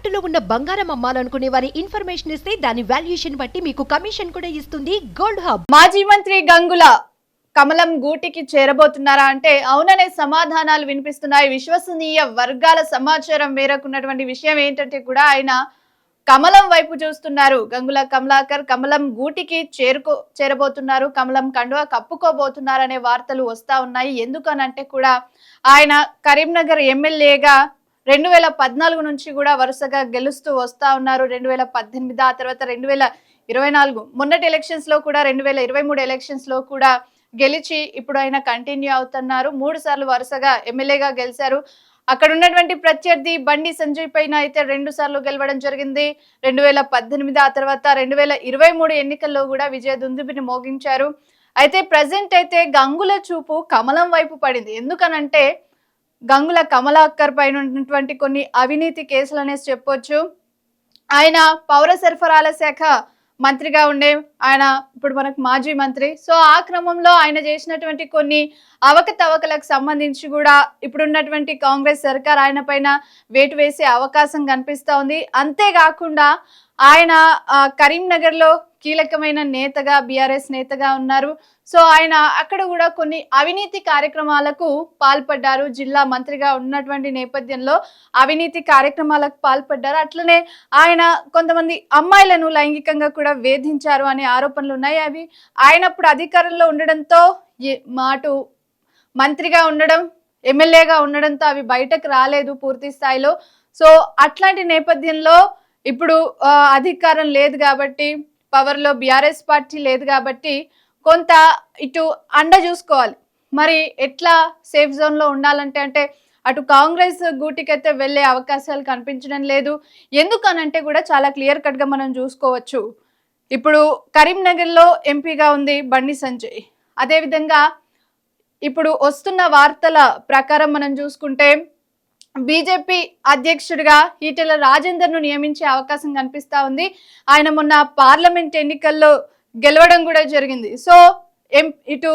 తాకట్టులో ఉన్న బంగారం అమ్మాలనుకునే వారి ఇన్ఫర్మేషన్ ఇస్తే దాని వాల్యుయేషన్ బట్టి మీకు కమిషన్ కూడా ఇస్తుంది గోల్డ్ హబ్. మాజీ మంత్రి గంగుల కమలం గూటికి చేరబోతున్నారా అంటే అవుననే సమాధానాలు వినిపిస్తున్నాయి. విశ్వసనీయ వర్గాల సమాచారం మేరకున్నటువంటి విషయం ఏంటంటే కూడా ఆయన కమలం వైపు చూస్తున్నారు. గంగుల కమలాకర్ కమలం గూటికి చేరుకో చేరబోతున్నారు. కమలం కండువా కప్పుకోబోతున్నారనే వార్తలు వస్తా ఉన్నాయి. ఎందుకనంటే కూడా ఆయన కరీంనగర్ ఎమ్మెల్యేగా రెండు వేల పద్నాలుగు నుంచి కూడా వరుసగా గెలుస్తూ వస్తా ఉన్నారు. రెండు వేల పద్దెనిమిది ఆ తర్వాత రెండు వేల ఇరవై నాలుగు. మొన్నటి ఎలక్షన్స్లో కూడా రెండు వేల ఇరవై మూడు ఎలక్షన్స్లో కూడా గెలిచి ఇప్పుడు ఆయన కంటిన్యూ అవుతున్నారు. మూడు సార్లు వరుసగా ఎమ్మెల్యేగా గెలిచారు. అక్కడ ఉన్నటువంటి ప్రత్యర్థి బండి సంజయ్ పైన అయితే రెండు సార్లు గెలవడం జరిగింది. రెండు వేల పద్దెనిమిది ఆ తర్వాత రెండు వేల ఇరవై మూడు ఎన్నికల్లో కూడా విజయ దుందుబిని మోగించారు. అయితే ప్రజెంట్ అయితే గంగుల చూపు కమలం వైపు పడింది. ఎందుకనంటే గంగుల కమలాకర్ పైన ఉన్నటువంటి కొన్ని అవినీతి కేసులు అనేసి చెప్పొచ్చు. ఆయన పౌర సరఫరాల శాఖ మంత్రిగా ఉండే ఆయన ఇప్పుడు మనకు మాజీ మంత్రి. సో ఆ క్రమంలో ఆయన చేసినటువంటి కొన్ని అవకతవకలకు సంబంధించి కూడా ఇప్పుడున్నటువంటి కాంగ్రెస్ సర్కార్ ఆయన పైన వేటు వేసే అవకాశం కనిపిస్తూ ఉంది అంతేకాకుండా ఆయన కరీంనగర్లో కీలకమైన నేతగా బీఆర్ఎస్ నేతగా ఉన్నారు. సో ఆయన అక్కడ కూడా కొన్ని అవినీతి కార్యక్రమాలకు పాల్పడ్డారు. జిల్లా మంత్రిగా ఉన్నటువంటి నేపథ్యంలో అవినీతి కార్యక్రమాలకు పాల్పడ్డారు. అట్లనే ఆయన కొంతమంది అమ్మాయిలను లైంగికంగా కూడా వేధించారు అనే ఆరోపణలు ఉన్నాయి. అవి ఆయనప్పుడు అధికారంలో ఉండడంతో మాటు మంత్రిగా ఉండడం ఎమ్మెల్యేగా ఉండడంతో అవి బయటకు రాలేదు పూర్తి స్థాయిలో. సో అట్లాంటి నేపథ్యంలో ఇప్పుడు అధికారం లేదు కాబట్టి పవర్లో బీఆర్ఎస్ పార్టీ లేదు కాబట్టి కొంత ఇటు అండ చూసుకోవాలి. మరి ఎట్లా సేఫ్ జోన్లో ఉండాలంటే అంటే అటు కాంగ్రెస్ గూటికైతే వెళ్ళే అవకాశాలు కనిపించడం లేదు. ఎందుకనంటే కూడా చాలా క్లియర్ కట్గా మనం చూసుకోవచ్చు. ఇప్పుడు కరీంనగర్లో ఎంపీగా ఉంది బండి సంజయ్. అదేవిధంగా ఇప్పుడు వస్తున్న వార్తల ప్రకారం మనం చూసుకుంటే బీజేపీ అధ్యక్షుడిగా ఈటెల రాజేందర్ను నియమించే అవకాశం కనిపిస్తా ఉంది. ఆయన మొన్న పార్లమెంట్ ఎన్నికల్లో గెలవడం కూడా జరిగింది. సో ఎం ఇటు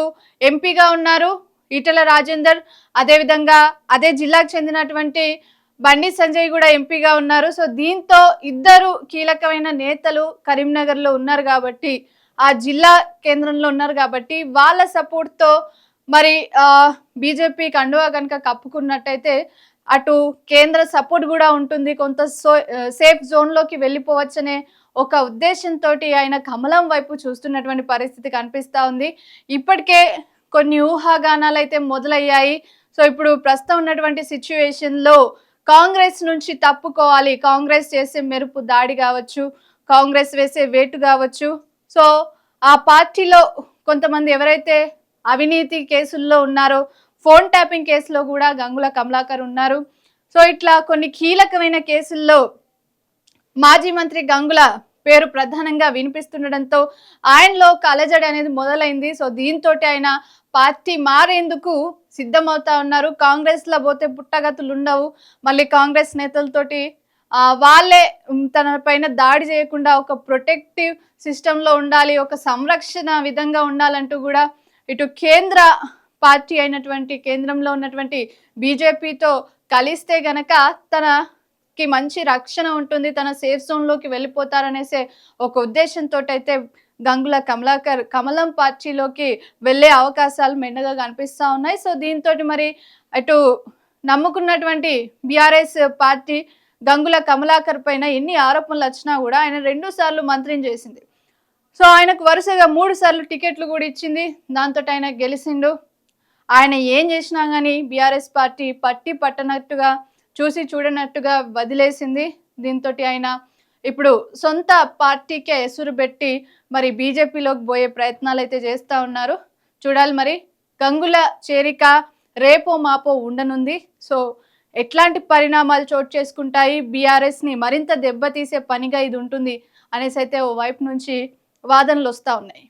ఎంపీగా ఉన్నారు ఈటెల రాజేందర్. అదేవిధంగా అదే జిల్లాకు చెందినటువంటి బండి సంజయ్ కూడా ఎంపీగా ఉన్నారు. సో దీంతో ఇద్దరు కీలకమైన నేతలు కరీంనగర్లో ఉన్నారు కాబట్టి ఆ జిల్లా కేంద్రంలో ఉన్నారు కాబట్టి వాళ్ళ సపోర్ట్తో మరి బీజేపీ కండువా కనుక కప్పుకున్నట్టయితే అటు కేంద్ర సపోర్ట్ కూడా ఉంటుంది. కొంత సో సేఫ్ జోన్లోకి వెళ్ళిపోవచ్చనే ఒక ఉద్దేశంతో ఆయన కమలం వైపు చూస్తున్నటువంటి పరిస్థితి కనిపిస్తూ ఉంది. ఇప్పటికే కొన్ని ఊహాగానాలు అయితే మొదలయ్యాయి. సో ఇప్పుడు ప్రస్తుతం ఉన్నటువంటి సిచ్యువేషన్లో కాంగ్రెస్ నుంచి తప్పుకోవాలి. కాంగ్రెస్ చేసే మెరుపు దాడి కావచ్చు కాంగ్రెస్ వేసే వేటు కావచ్చు. సో ఆ పార్టీలో కొంతమంది ఎవరైతే అవినీతి కేసుల్లో ఉన్నారో ఫోన్ ట్యాపింగ్ కేసులో కూడా గంగుల కమలాకర్ ఉన్నారు. సో ఇట్లా కొన్ని కీలకమైన కేసుల్లో మాజీ మంత్రి గంగుల పేరు ప్రధానంగా వినిపిస్తుండడంతో ఆయనలో కలజడి అనేది మొదలైంది. సో దీంతో ఆయన పార్టీ మారేందుకు సిద్ధమవుతా ఉన్నారు. కాంగ్రెస్లో పోతే పుట్టగతులు ఉండవు. మళ్ళీ కాంగ్రెస్ నేతలతోటి వాళ్ళే తన పైన దాడి చేయకుండా ఒక ప్రొటెక్టివ్ సిస్టంలో ఉండాలి ఒక సంరక్షణ విధంగా ఉండాలంటూ కూడా ఇటు కేంద్ర పార్టీ అయినటువంటి కేంద్రంలో ఉన్నటువంటి బీజేపీతో కలిస్తే గనక తనకి మంచి రక్షణ ఉంటుంది తన సేఫ్ జోన్లోకి వెళ్ళిపోతారనేసే ఒక ఉద్దేశంతో అయితే గంగుల కమలాకర్ కమలం పార్టీలోకి వెళ్ళే అవకాశాలు మెండగా కనిపిస్తూ ఉన్నాయి. సో దీంతో మరి అటు నమ్ముకున్నటువంటి బీఆర్ఎస్ పార్టీ గంగుల కమలాకర్ పైన ఎన్ని ఆరోపణలు వచ్చినా కూడా ఆయన రెండు సార్లు మంత్రిని చేసింది. సో ఆయనకు వరుసగా మూడు సార్లు టికెట్లు కూడా ఇచ్చింది. దాంతో ఆయన గెలిచిండు ఆయన ఏం చేసినా కానీ బీఆర్ఎస్ పార్టీ పట్టి పట్టనట్టుగా చూసి చూడనట్టుగా వదిలేసింది. దీంతో ఆయన ఇప్పుడు సొంత పార్టీకే ఎసురు పెట్టి మరి బీజేపీలోకి పోయే ప్రయత్నాలు అయితే చేస్తూ ఉన్నారు. చూడాలి మరి. గంగుల చేరిక రేపో మాపో ఉండనుంది. సో ఎట్లాంటి పరిణామాలు చోటు చేసుకుంటాయి? బీఆర్ఎస్ని మరింత దెబ్బతీసే పనిగా ఇది ఉంటుంది అనేసి అయితే ఓ వైపు నుంచి వాదనలు వస్తూ ఉన్నాయి.